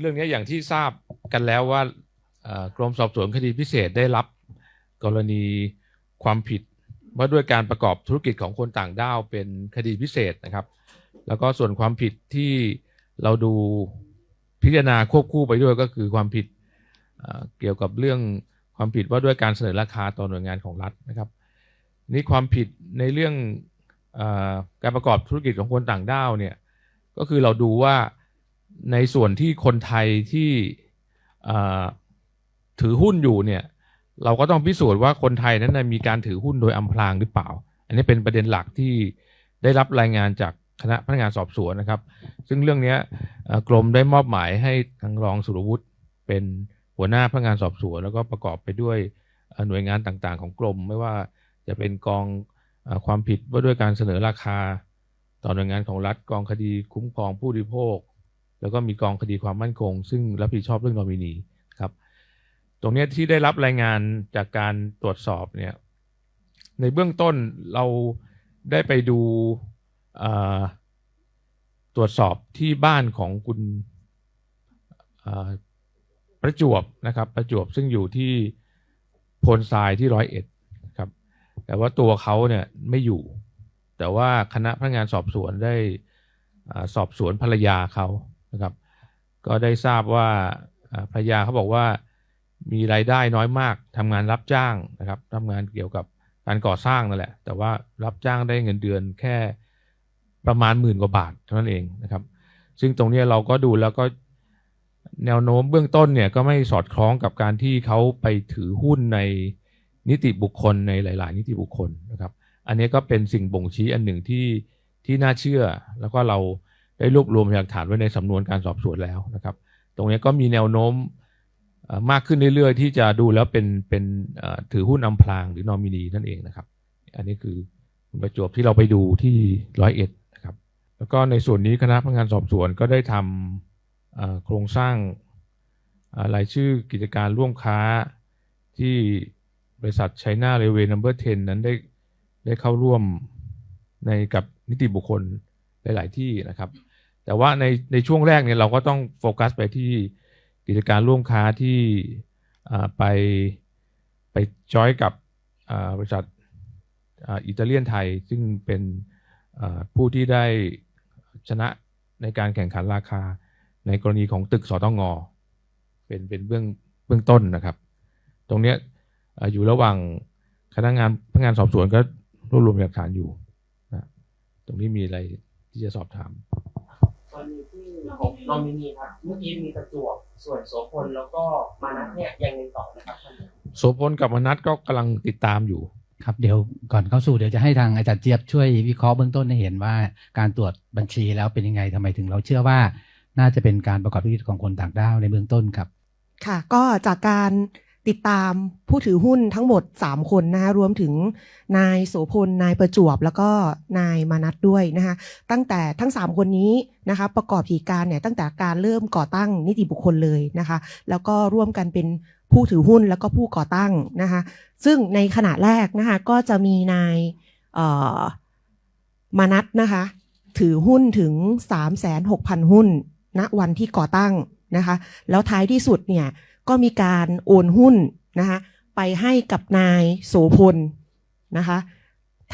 เรื่องนี้อย่างที่ทราบกันแล้วว่ากรมสอบสวนคดีพิเศษได้รับกรณีความผิดว่าด้วยการประกอบธุรกิจของคนต่างด้าวเป็นคดีพิเศษนะครับ แล้วก็ส่วนความผิดที่เราดูพิจารณาควบคู่ไปด้วยก็คือความผิดเกี่ยวกับเรื่องความผิดว่าด้วยการเสนอราคาต่อหน่วยงานของรัฐนะครับ นี่ความผิดในเรื่องอการประกอบธุรกิจของคนต่างด้าวเนี่ยก็คือเราดูว่า ในส่วนที่คนไทยที่ถือหุ้นอยู่เนี่ย เราก็ต้องพิสูจน์ว่าคนไทยนั้นมีการถือหุ้นโดยอำพรางหรือเปล่า อันนี้เป็นประเด็นหลักที่ได้รับรายงานจากคณะพนักงานสอบสวนนะครับ ซึ่งเรื่องนี้กรมได้มอบหมายให้ทางรองสุรวุฒิเป็นหัวหน้าพนักงานสอบสวน แล้วก็ประกอบไปด้วยหน่วยงานต่างๆ ของกรม ไม่ว่าจะเป็นกองอความผิดว่าด้วยการเสนอราคา ต่อหน่วยงานของรัฐกองคดีคุ้มครองผู้บริโภค แล้วก็มีกองคดีความมั่นคง ซึ่งรับผิดชอบเรื่องนอมินีครับตรงนี้ที่ได้รับรายงานจากการตรวจสอบเนี่ยในเบื้องต้นเราได้ไปดูตรวจสอบที่บ้านของคุณประจวบนะครับประจวบซึ่งอยู่ที่โพนทรายที่ร้อยเอ็ดครับแต่ว่าตัวเขาเนี่ยไม่อยู่ แต่ว่าคณะพนักงานสอบสวนได้สอบสวนภรรยาเขา นะครับ ก็ได้ทราบว่าภรรยาเขาบอกว่ามีรายได้น้อยมากทำงานรับจ้างนะครับทำงานเกี่ยวกับการก่อสร้างนั่นแหละ แต่ว่ารับจ้างได้เงินเดือนแค่ประมาณหมื่นกว่าบาทเท่านั้นเองนะครับ ซึ่งตรงนี้เราก็ดูแล้วก็แนวโน้มเบื้องต้นเนี่ยก็ไม่สอดคล้องกับการที่เขาไปถือหุ้นในนิติบุคคลในหลาย ๆ นิติบุคคลนะครับ อันนี้ก็เป็นสิ่งบ่งชี้อันหนึ่งที่ที่น่าเชื่อ แล้วก็เรา ได้รวบรวมพยานหลักฐานไว้ในสำนวนการสอบสวนแล้วนะครับ ตรงนี้ก็มีแนวโน้มมากขึ้นเรื่อยๆ ที่จะดูแล้วเป็นเป็นถือหุ้นอำพรางหรือนอมินีนั่นเองนะครับ อันนี้คือประจวบที่เราไปดูที่ร้อยเอ็ดนะครับ แล้วก็ในส่วนนี้คณะพนักงานสอบสวนก็ได้ทำโครงสร้างรายชื่อกิจการร่วมค้าที่บริษัท China Railway Number 10นั้นได้ได้เข้าร่วมในกับนิติบุคคลหลาย ๆ ที่นะครับ แต่ว่าในในช่วงแรกเนี่ยเราก็ต้องโฟกัสไปที่กิจการร่วมค้าที่ไปไปจอยกับบริษัทอิตาเลียนไทย ซึ่งเป็นผู้ที่ได้ชนะในการแข่งขันราคาในกรณีของตึกสตงเป็นเป็นเบื้องเบื้องต้นนะครับ ตรงเนี้ยอ่าอยู่ระหว่างคณะงานพนักงานสอบสวนก็รวบรวมหลักฐานอยู่นะตรงนี้มีอะไรที่จะสอบถาม กรณีที่ของนอมินีครับเมื่อกี้มีประจวบส่วนโสพลแล้วก็มานัทเนี่ยยังไงต่อนะครับท่านโสพลกับมนัทก็กำลังติดตามอยู่ครับเดี๋ยวก่อนเข้าสู่เดี๋ยวจะให้ทางอาจารย์เจี๊ยบช่วยวิเคราะห์เบื้องต้นให้เห็นว่าการตรวจบัญชีแล้วเป็นยังไงทำไมถึงเราเชื่อว่า น่าจะเป็นการประกอบธุรกิจของคนต่างด้าวในเบื้องต้นครับ ค่ะ ก็จากการ ติดตามผู้ถือหุ้นทั้งหมด 3 คนนะคะรวมถึงนายโสพล นายประจวบ แล้วก็นายมานัทด้วยนะคะตั้งแต่ทั้ง 3 คนนี้นะคะประกอบกิจการเนี่ยตั้งแต่การเริ่มก่อตั้งนิติบุคคลเลยนะคะแล้วก็ร่วมกันเป็นผู้ถือหุ้นแล้วก็ผู้ก่อตั้งนะคะซึ่งในขณะแรกนะคะก็จะมีนายมานัทนะคะถือหุ้นถึง 3 6 0 0 0 หุ้นณวันที่ก่อตั้งนะคะแล้วท้ายที่สุดเนี่ย ก็มีการโอนหุ้นนะคะไปให้กับนายโสพลนะคะ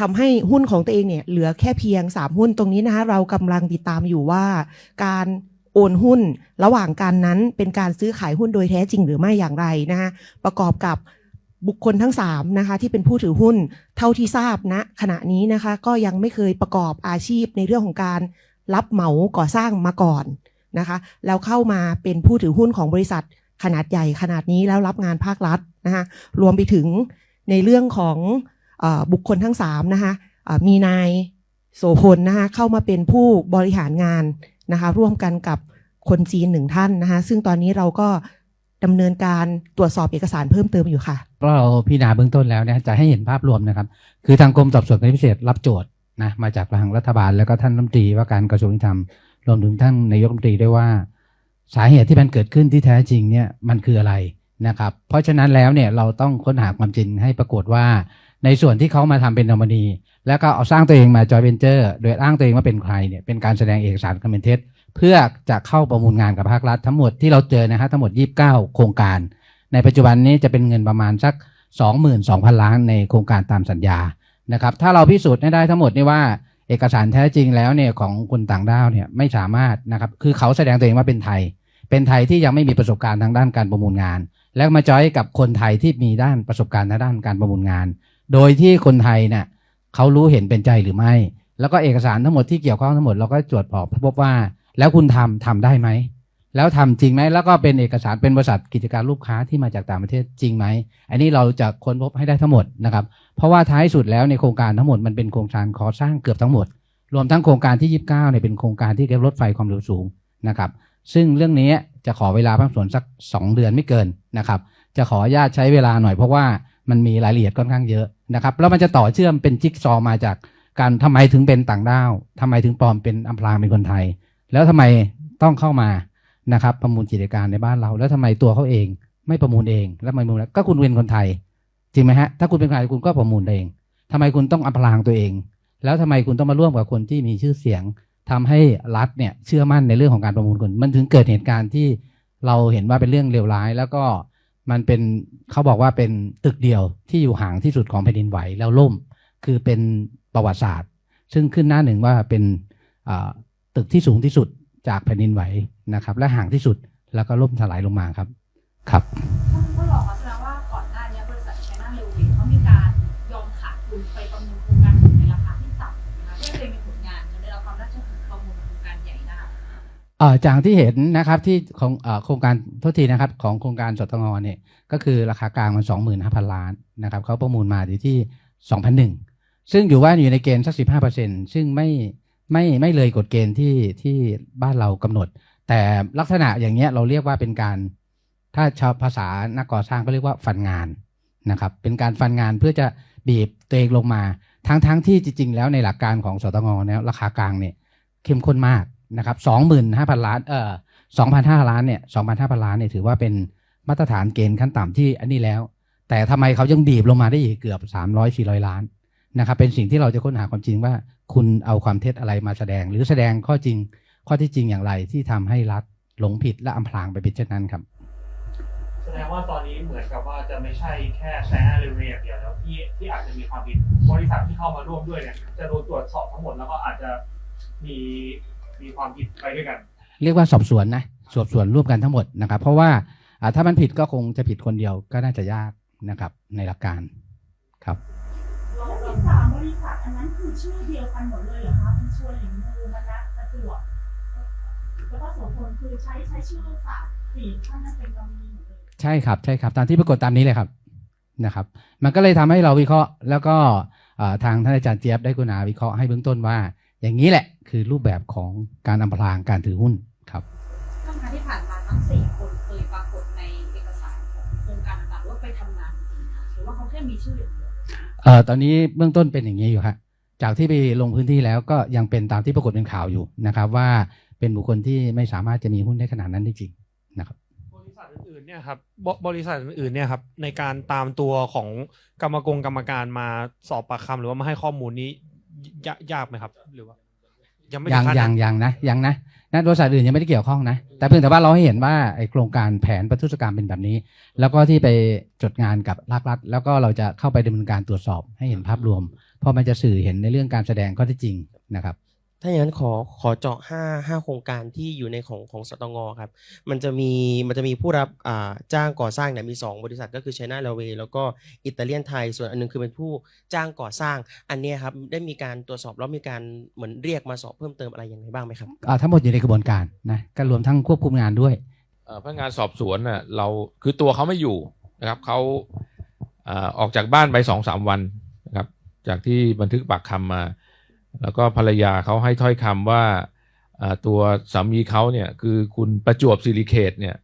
ทำให้หุ้นของตัวเองเนี่ยเหลือแค่เพียง 3 หุ้นตรงนี้นะคะเรากำลังติดตามอยู่ว่า การโอนหุ้นระหว่างการนั้นเป็นการซื้อขายหุ้นโดยแท้จริงหรือไม่อย่างไรนะคะประกอบกับบุคคลทั้ง3นะคะที่เป็นผู้ถือหุ้นเท่าที่ทราบณขณะนี้นะคะก็ยังไม่เคยประกอบอาชีพในเรื่องของการรับเหมาก่อสร้างมาก่อนนะคะแล้วเข้ามาเป็นผู้ถือหุ้นของบริษัท ขนาดใหญ่ขนาดนี้แล้วรับงานภาครัฐนะคะรวมไปถึงในเรื่องของอบุคคลทั้งสามนะคะมีนายโสพลนะคะเข้ามาเป็นผู้บริหารงานนะคะร่วมกันกับคนจีนหนึ่งท่านนะคะซึ่งตอนนี้เราก็ดำเนินการตรวจสอบเอกสารเพิ่มเติมอยู่ค่ะก็เราพิจารณาเบื้องต้นแล้วเนี่ยจะให้เห็นภาพรวมนะครับ คือทางกรมสอบสวนคดีพิเศษรับโจทย์นะมาจากทางรัฐบาลแล้วก็ท่านรัฐมนตรีว่าการกระทรวงยุติธรรมรวมถึงท่านนายกรัฐมนตรีด้วยว่า สาเหตุที่มันเกิดขึ้นที่แท้จริงเนี่ยมันคืออะไรนะครับ เพราะฉะนั้นแล้วเนี่ยเราต้องค้นหาความจริงให้ปรากฏว่า ในส่วนที่เขามาทำเป็นนอมินีแล้วก็เอาสร้างตัวเองมาจอยเวนเจอร์โดยอ้างตัวเองว่าเป็นใครเนี่ยเป็นการแสดงเอกสารคำเป็นเท็จเพื่อจะเข้าประมูลงานกับภาครัฐทั้งหมดที่เราเจอนะฮะทั้งหมด 29 โครงการ ในปัจจุบันนี้จะเป็นเงินประมาณสัก 22,000 ล้านในโครงการตามสัญญานะครับถ้าเราพิสูจน์ได้ทั้งหมดนี่ว่า เอกสารแท้จริงแล้วเนี่ยของคนต่างด้าวเนี่ยไม่สามารถนะครับคือเขาแสดงตัวเองว่าเป็นไทย เป็นไทยที่ยังไม่มีประสบการณ์ทางด้านการประมูลงาน แล้วมาจอยกับคนไทยที่มีด้านประสบการณ์ทางด้านการประมูลงาน โดยที่คนไทยเนี่ยเขารู้เห็นเป็นใจหรือไม่ แล้วก็เอกสารทั้งหมดที่เกี่ยวข้องทั้งหมดเราก็ตรวจสอบพบว่า แล้วคุณทำทำได้ไหม แล้วทำจริงไหมแล้วก็เป็นเอกสารเป็นบริษัทกิจการลูกค้าที่มาจากต่างประเทศจริงไหมอันนี้เราจะค้นพบให้ได้ทั้งหมดนะครับ เพราะว่าท้ายสุดแล้วในโครงการทั้งหมดมันเป็นโครงการก่อสร้างเกือบทั้งหมด รวมทั้งโครงการที่ 29เนี่ยเป็นโครงการที่เกี่ยวกับรถไฟความเร็วสูงนะครับ ซึ่งเรื่องนี้จะขอเวลาภาคส่วนสัก 2 เดือนไม่เกินนะครับ จะขออนุญาตใช้เวลาหน่อยเพราะว่ามันมีรายละเอียดค่อนข้างเยอะนะครับแล้วมันจะต่อเชื่อมเป็นจิ๊กซอมาจากการทำไมถึงเป็นต่างด้าวทำไมถึงปลอมเป็นอำพรางเป็นคนไทย แล้วทำไมต้องเข้ามา นะครับ ประมูลกิจการในบ้านเรา แล้วทำไมตัวเขาเอง ไม่ประมูลเอง แล้วทำไมประมูลก็คุณเป็นคนไทยจริงไหมฮะถ้าคุณเป็นใคนไทยคุณก็ประมูลเองทำไมคุณต้องอำพรางตัวเอง แล้วทำไมคุณต้องมาร่วมกับคนที่มีชื่อเสียงทำให้รัฐเนี่ยเชื่อมั่นในเรื่องของการประมูลคนมันถึงเกิดเหตุการณ์ที่เราเห็นว่าเป็นเรื่องเลวร้าย แล้วก็มันเป็นเขาบอกว่าเป็นตึกเดียวที่อยู่ห่างที่สุดของแผ่นดินไหวแล้วล่ม คือเป็นประวัติศาสตร์ ซึ่งขึ้นหน้าหนึ่งว่าเป็นตึกที่สูงที่สุด จากแผ่นดินไหวนะครับ และห่างที่สุดแล้วก็ล่มสลายลงมาครับ ครับก็บอกมาแสดงว่าก่อนหน้านี้บริษัทไชน่าเรลเวย์เขามีการยอมขาดทุนไปประมูลโครงการในราคาที่ต่ำนะคะเพื่อจะมีผลงานจนได้รับความน่าเชื่อถือประมูลโครงการใหญ่นะคะเออจากที่เห็นนะครับที่ของโครงการโทษทีนะครับ ของโครงการสตงเนี่ยก็คือราคากลางมันสองหมื่นห้าพันล้านนะครับเขาประมูลมาอยู่ที่สองพันหนึ่งซึ่งอยู่ว่าอยู่ในเกณฑ์สักสิบห้าเปอร์เซ็นต์ซึ่งไม่ ไม่ไม่เลยกฎเกณฑ์ที่ที่บ้านเรากำหนด แต่ลักษณะอย่างเงี้ยเราเรียกว่าเป็นการ ถ้าชาวภาษานักก่อสร้างก็เรียกว่าฟันงานนะครับ เป็นการฟันงานเพื่อจะบีบตัวเองลงมา ทั้งทั้งที่จริง ๆ แล้วในหลักการของสตงเนี่ยราคากลางเนี่ยเข้มข้นมากนะครับสองหมื่นห้าพันล้านเอ่อสองพันห้าล้านเนี่ยสองพันห้าพันล้านเนี่ยถือว่าเป็นมาตรฐานเกณฑ์ขั้นต่ำที่อันนี้แล้ว แต่ทำไมเขายังบีบลงมาได้อีกเกือบสามร้อยสี่ร้อยล้าน นะครับเป็นสิ่งที่เราจะค้นหาความจริงว่า คุณเอาความเท็จอะไรมาแสดง หรือแสดงข้อจริง ข้อที่จริงอย่างไรที่ทำให้รัฐหลงผิดและอำพรางไปเป็นเช่นนั้นครับ แสดงว่าตอนนี้เหมือนกับว่าจะไม่ใช่แค่ไชน่าเรลเวย์อย่างเดียวแล้วที่ที่อาจจะมีความผิดบริษัทที่เข้ามาร่วมด้วยเนี่ยจะโดนตรวจสอบทั้งหมดแล้วก็อาจจะมีมีความผิดไปด้วยกัน เรียกว่าสอบสวนนะสอบสวนร่วมกันทั้งหมดนะครับ เพราะว่าอ่าถ้ามันผิดก็คงจะผิดคนเดียวก็น่าจะยากนะครับในหลักการครับแล้ว สิบสามบริษัทอันนั้นคือชื่อเดียวกันหมดเลยเหรอคะเป็นชวนหลิงมูมนัสประจวบแล้วก็โสพลคือใช้ใช้ชื่อสามสี่ท่านนั้นเป็นนอมินีหมดเลยใช่ครับใช่ครับตามที่ปรากฏตามนี้เลยครับนะครับ มันก็เลยทำให้เราวิเคราะห์ แล้วก็อ่าทางท่านอาจารย์เจี๊ยบได้กุณาวิเคราะห์ให้เบื้องต้นว่า อย่างนี้แหละคือรูปแบบของการอำพรางการถือหุ้นครับช่วงที่ผ่านมาทั้งสี่คนเคยปรากฏในเอกสารของโครงการต่างๆว่าไปทำงานจริงๆหรือว่าเขาแค่มีชื่ออย่างเดียว เอ่อตอนนี้เบื้องต้นเป็นอย่างนี้อยู่ครับจากที่ไปลงพื้นที่แล้วก็ยังเป็นตามที่ปรากฏเป็นข่าวอยู่นะครับ ว่าเป็นบุคคลที่ไม่สามารถจะมีหุ้นได้ขนาดนั้นได้จริงนะครับบริษัทอื่นๆเนี่ยครับบบริษัทอื่นๆเนี่ยครับในการตามตัวของกรรมกรกรรมการมาสอบปากคำหรือว่ามาให้ข้อมูลนี้ยายากไหมครับ หรือว่า ยังไม่ถึยังขั้นยันั้งนยังนะยังนะนะบริษัทอื่นยังไม่ได้เกี่ยวข้องนะ แต่เพียงแต่ว่าเราให้เห็นว่าไอโครงการแผนประทุษกรรมเป็นแบบนี้ แล้วก็ที่ไปจดงานกับภาครัฐ แล้วก็เราจะเข้าไปดำเนินการตรวจสอบให้เห็นภาพรวมเพราะมันจะสื่อเห็นในเรื่องการแสดงข้อเท็จจริงนะครับ ถ้าอย่างนั้นขอขอเจาะห้าห้าโครงการที่อยู่ในของของสตงครับ มันจะมีมันจะมีผู้รับอ่าจ้างก่อสร้างเนี่ยมี 2 บริษัทก็คือ China Railway แล้วก็อิตาเลียนไทย ส่วนอันหนึงคือเป็นผู้จ้างก่อสร้าง อันเนี้ยครับได้มีการตรวจสอบแล้วมีการเหมือนเรียกมาสอบเพิ่มเติมอะไรยังไงบ้างไหมครับอ่าทั้งหมดอยู่ในกระบวนการนะก็รวมทั้งควบคุมงานด้วยเอ่อพนักงานสอบสวนน่ะเราคือตัวเขาไม่อยู่นะครับเขาเอ่อออกจากบ้านไปสองสามวันนะครับจากที่บันทึกปากคำมา แล้วก็ภรรยาเขาให้ถ้อยคำว่าเอ่อตัวสามีเขาเนี่ยคือคุณประจวบสิริเขตเนี่ย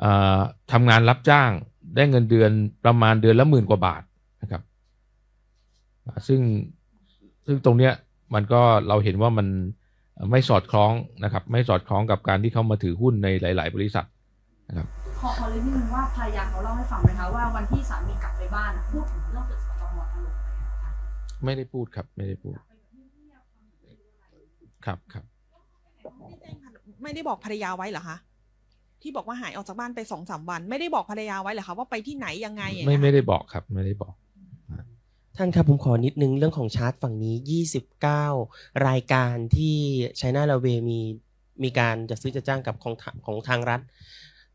เอ่อทำงานรับจ้างได้เงินเดือนประมาณเดือนละหมื่นกว่าบาทนะครับอ่าซึ่งซึ่งตรงเนี้ยมันก็เราเห็นว่ามันไม่สอดคล้องนะครับ ไม่สอดคล้องกับการที่เขามาถือหุ้นในหลาย ๆ บริษัทขอขอเลยนิดนึงว่าภรรยาเขาเล่าให้ฟังไหมคะว่าวันที่สามีกลับไปบ้านอะพูดถึงเรื่องตึกสตงทั้งหมดเลยค่ะไม่ได้พูดครับไม่ได้พูด ครับครับไม่ได้บอกภรรยาไว้เหรอคะที่บอกว่าหายออกจากบ้านไปสองสามวัน ไม่ได้บอกภรรยาไว้เหรอคะว่าไปที่ไหนยังไงอย่างไม่เงี้ยไม่ได้บอกครับ ไม่ได้บอก ท่านครับผมขอนิดนึงเรื่องของชาร์ตฝั่งนี้ 29 รายการที่ China r a i l w a y มีมีการจะซื้อจะจ้างกับของทางของทางรัฐ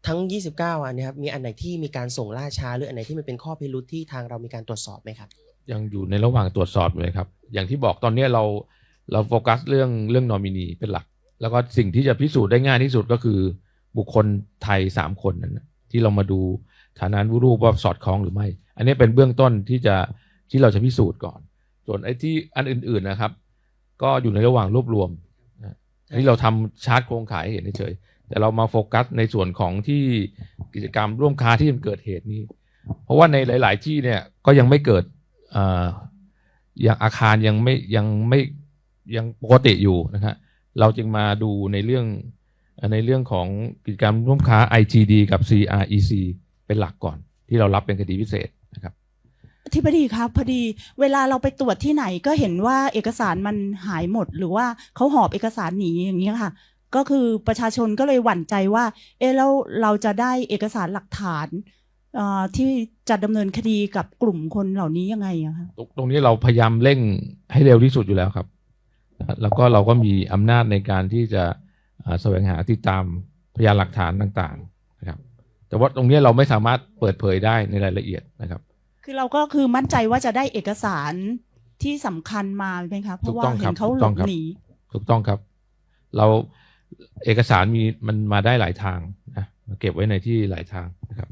ทั้ง 29 อันเนี้ครับมีอันไหนที่มีการส่งล่าช้าหรืออันไหนที่มันเป็นข้อพิรุธที่ทางเรามีการตรวจสอบไหมครับ ยังอยู่ในระหว่างตรวจสอบอยู่เลยครับ อย่างที่บอกตอนนี้เรา เราโฟกัสเรื่องเรื่องนอมินีเป็นหลัก แล้วก็สิ่งที่จะพิสูจน์ได้ง่ายที่สุดก็คือ บุคคลไทยสามคนนั้นที่เรามาดูฐานะวุรูปว่าสอดคล้องหรือไม่ อันนี้เป็นเบื้องต้นที่จะที่เราจะพิสูจน์ก่อน ส่วนไอ้ที่อันอื่น ๆนะครับ ก็อยู่ในระหว่างรวบรวมนะอันนี้เราทำชาร์ตโครงข่ายเห็นเฉยแต่เรามาโฟกัสในส่วนของที่กิจกรรมร่วมค้าที่มันเกิดเหตุนี้ เพราะว่าในหลาย ๆ ที่เนี่ยก็ยังไม่เกิดอ่อยังอาคารยังไม่ยังไม่ ยังปกติอยู่นะฮะเราจึงมาดูในเรื่องในเรื่องของกิจกรรมร่วมค้า IGD กับ CREC เป็นหลักก่อน ที่เรารับเป็นคดีพิเศษนะครับอธิบดีครับพอดีเวลาเราไปตรวจที่ไหนก็เห็นว่าเอกสารมันหายหมด หรือว่าเขาหอบเอกสารหนีอย่างนี้ยค่ะก็คือประชาชนก็เลยหวั่นใจว่า เออแล้วเราจะได้เอกสารหลักฐานเอ่อที่จะดำเนินคดีกับกลุ่มคนเหล่านี้ยังไงอะคะตรงตรงนี้เราพยายามเร่งให้เร็วที่สุดอยู่แล้วครับนะฮะ แล้วก็เราก็มีอำนาจในการที่จะเอ่อแสวงหาติดตามพยานหลักฐานต่างๆนะครับ แต่ว่าตรงนี้เราไม่สามารถเปิดเผยได้ในรายละเอียดนะครับ คือเราก็คือมั่นใจว่าจะได้เอกสารที่สำคัญมาไหมคะเพราะว่าถูกต้องคเห็รับนเขาถูกหลต้องบครับหนีถูกต้องครับ เราเอกสารมีมันมาได้หลายทางนะมาเก็บไว้ในที่หลายทางนะครับ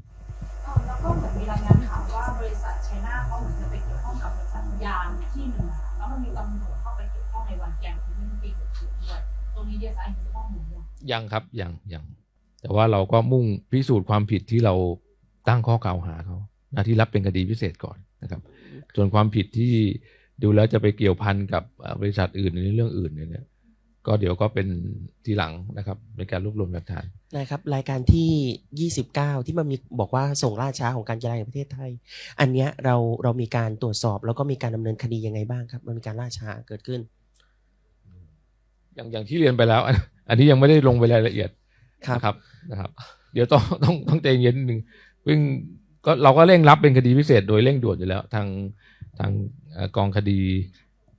เอ่อแล้วก็เหมือนมี ยังยังครับยังยังแต่ว่าเราก็มุ่งพิสูจน์ความผิดที่เราตั้งข้อกล่าวหาเขาหน้าที่รับเป็นคดีพิเศษก่อนนะครับ ส่วนความผิดที่ดูแล้วจะไปเกี่ยวพันกับเอ่อบริษัทอื่นในเรื่องอื่นเนี่ยก็เดี๋ยวก็เป็นทีหลังนะครับในการรวบรวมหลักฐานนะครับ รายการที่ 29 ที่มันมีบอกว่าส่งล่าช้าของการกีฬาแห่งประเทศไทย อันเนี้ยเราเรามีการตรวจสอบ แล้วก็มีการดำเนินคดียังไงบ้างครับ มันมีการล่าช้าเกิดขึ้น อย่างอย่างที่เรียนไปแล้ว อันอันนี้ยังไม่ได้ลงไปรายละเอียดครับนะครับนะครับเดี๋ยวต้องต้องต้องใจเย็นนิดนึงซึ่งก็เราก็เร่งรับเป็นคดีพิเศษโดยเร่งด่วนอยู่แล้ว ทางทางเอ่อกองคดี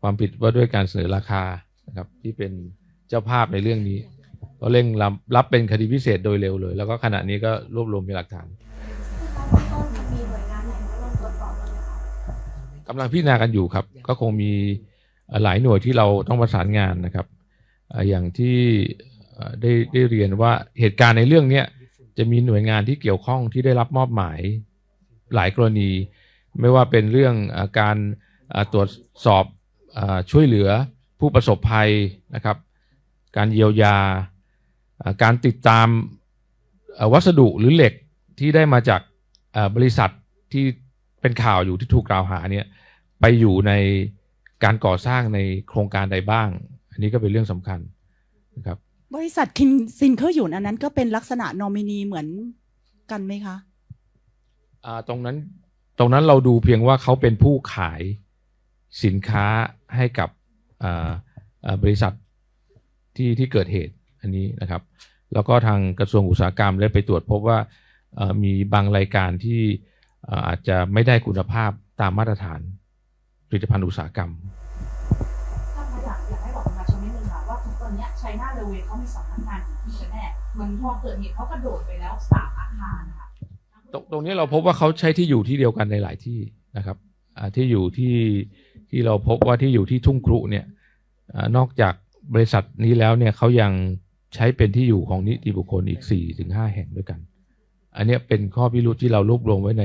ความผิดว่าด้วยการเสนอราคานะครับ ที่เป็นเจ้าภาพในเรื่องนี้ ก็เร่งรับรับเป็นคดีพิเศษโดยเร็วเลย แล้วก็ขณะนี้ก็รวบรวมเป็นหลักฐานกำลังพิจารณากันอยู่ครับ ก็คงมีเอ่อหลายหน่วยที่เราต้องประสานงานนะครับเอย่างที่ได้ได้เรียนว่าเหตุการณ์ในเรื่องนี้จะมีหน่วยงานที่เกี่ยวข้องที่ได้รับมอบหมายหลายกรณี ไม่ว่าเป็นเรื่องอการตรวจสอบอช่วยเหลือผู้ประสบภัยนะครับ การเยียวยา การติดตามวัสดุหรือเหล็กที่ได้มาจากบริษัทที่เป็นข่าวอยู่ที่ถูกกล่าวหาเนี่ยไปอยู่ในการก่อสร้างในโครงการใดบ้าง นนี้ก็เป็นเรื่องสำคัญนะครับ บริษัทคินซินเคอร์หยุนอันนั้นก็เป็นลักษณะนอมินีเหมือนกันไหมคะอ่าตรงนั้นตรงนั้นเราดูเพียงว่าเขาเป็นผู้ขายสินค้าให้กับอ่าอ่าบริษัทที่ที่เกิดเหตุอันนี้นะครับ แล้วก็ทางกระทรวงอุตสาหกรรมได้ไปตรวจพบว่าเอ่อมีบางรายการที่เอ่ออาจจะไม่ได้คุณภาพตามมาตรฐานผลิตภัณฑ์อุตสาหกรรม ทุกวันเนี้ไชน่าเรเวย์เขามีสำนักงานอยู่ที่กันแน่เหมือนพอเกิดเหตุเขากระโดดไปแล้วสามอาคารค่ะตรงตรงนี้เราพบว่าเขาใช้ที่อยู่ที่เดียวกันในหลายที่นะครับอ่าที่อยู่ที่ที่เราพบว่าที่อยู่ที่ทุ่งครุเนี่ยอานอกจากบริษัทนี้แล้วเนี่ยเขายังใช้เป็นที่อยู่ของนิติบุคคลอีก4ี่ถึงห้าแห่งด้วยกัน อันเนี้ยเป็นข้อพิรุธที่เรารวบรวมไว้ใน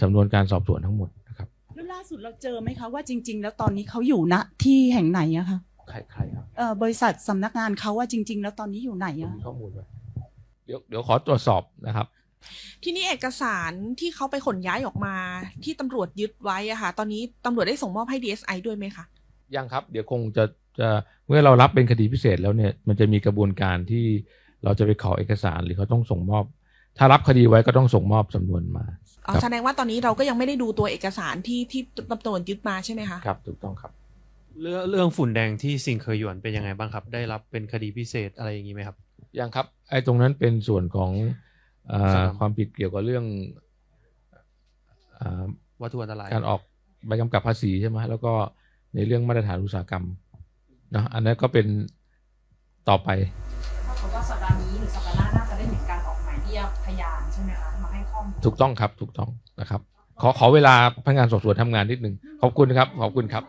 สำนวนการสอบสวนทั้งหมดนะครับแล้วล่าสุดเราเจอไหมคะว่าจริง ๆ แล้วตอนนี้เขาอยู่ณที่แห่งไหนอะคะ ใครใครครับเอ่อบริษัทสำนักงานเขาว่าจริง ๆ แล้วตอนนี้อยู่ไหนอะมีข้อมูลไหมเดี๋ยวเดี๋ยวขอตรวจสอบนะครับ ทีนี้เอกสารที่เขาไปขนย้ายออกมา ที่ตำรวจยึดไว้อะค่ะ ตอนนี้ตำรวจได้ส่งมอบให้ DSI ด้วยไหมคะยังครับ เดี๋ยวคงจะจะเมื่อเรารับเป็นคดีพิเศษแล้วเนี่ยมันจะมีกระบวนการที่เราจะไปขอเอกสารหรือเขาต้องส่งมอบ ถ้ารับคดีไว้ก็ต้องส่งมอบสำนวนมาอ๋อครับแสดงว่าตอนนี้เราก็ยังไม่ได้ดูตัวเอกสารที่ที่ตำรวจยึดมาใช่ไหมคะ ครับถูกต้องครับ เรื่องเรื่องฝุ่นแดงที่ซิงเคยหยวนเป็นยังไงบ้างครับ ได้รับเป็นคดีพิเศษอะไรอย่างนี้ไหมครับ ยังครับ ไอ้ตรงนั้นเป็นส่วนของเออุตสาหอกรรมความผิดเกี่ยวกับเรื่องเอ่อวัตถุอันตรายการออกใบกำกับภาษีใช่ไหมแล้วก็ในเรื่องมาตรฐานอุตสาหกรรมนะอันนั้นก็เป็นต่อไปถ้าเกิดว่าสัปดาห์นี้หรือสัปดาห์หน้าน่าจะได้เห็นการออกหมายเรียกพยานใช่ไหมคะมาให้ข้อมูลถูกต้องครับถูกต้องนะครับ ขอขอเวลาพนักงานสอบสวนทำงานนิดหนึ่งขอบคุณครับขอบคุณครับ